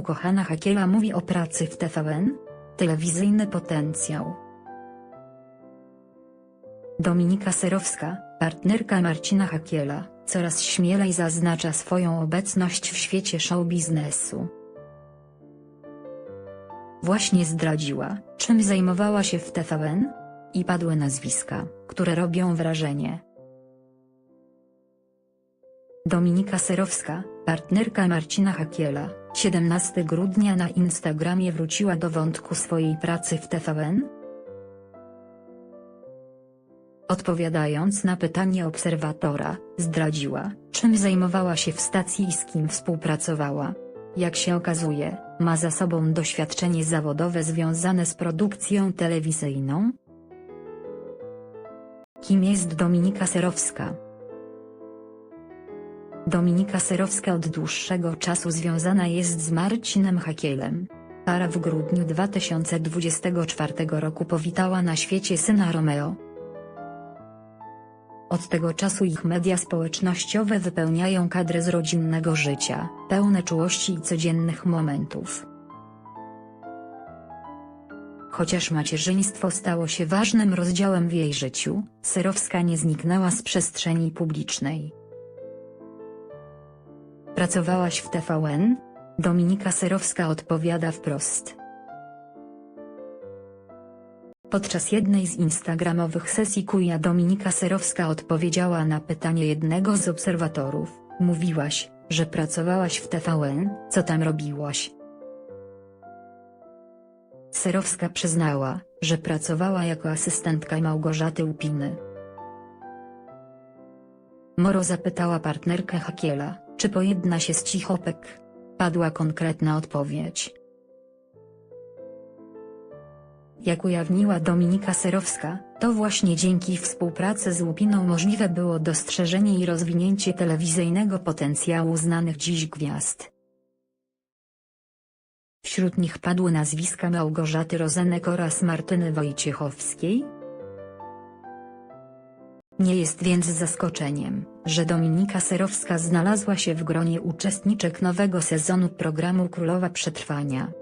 Ukochana Hakiela mówi o pracy w TVN? Telewizyjny potencjał. Dominika Serowska, partnerka Marcina Hakiela, coraz śmielej zaznacza swoją obecność w świecie show biznesu. Właśnie zdradziła, czym zajmowała się w TVN? I padły nazwiska, które robią wrażenie. Dominika Serowska, partnerka Marcina Hakiela, 17 grudnia na Instagramie wróciła do wątku swojej pracy w TVN. Odpowiadając na pytanie obserwatora, zdradziła, czym zajmowała się w stacji i z kim współpracowała. Jak się okazuje, ma za sobą doświadczenie zawodowe związane z produkcją telewizyjną. Kim jest Dominika Serowska? Dominika Serowska od dłuższego czasu związana jest z Marcinem Hakielem. Para w grudniu 2024 roku powitała na świecie syna Romeo. Od tego czasu ich media społecznościowe wypełniają kadry z rodzinnego życia, pełne czułości i codziennych momentów. Chociaż macierzyństwo stało się ważnym rozdziałem w jej życiu, Serowska nie zniknęła z przestrzeni publicznej. Pracowałaś w TVN? Dominika Serowska odpowiada wprost. Podczas jednej z instagramowych sesji kuja Dominika Serowska odpowiedziała na pytanie jednego z obserwatorów, mówiłaś, że pracowałaś w TVN, co tam robiłaś? Serowska przyznała, że pracowała jako asystentka Małgorzaty Upiny. Moro zapytała partnerkę Hakiela, czy pojedna się z Cichopek. Padła konkretna odpowiedź. Jak ujawniła Dominika Serowska, to właśnie dzięki współpracy z Łupiną możliwe było dostrzeżenie i rozwinięcie telewizyjnego potencjału znanych dziś gwiazd. Wśród nich padły nazwiska Małgorzaty Rozenek oraz Martyny Wojciechowskiej. Nie jest więc zaskoczeniem, że Dominika Serowska znalazła się w gronie uczestniczek nowego sezonu programu Królowa Przetrwania.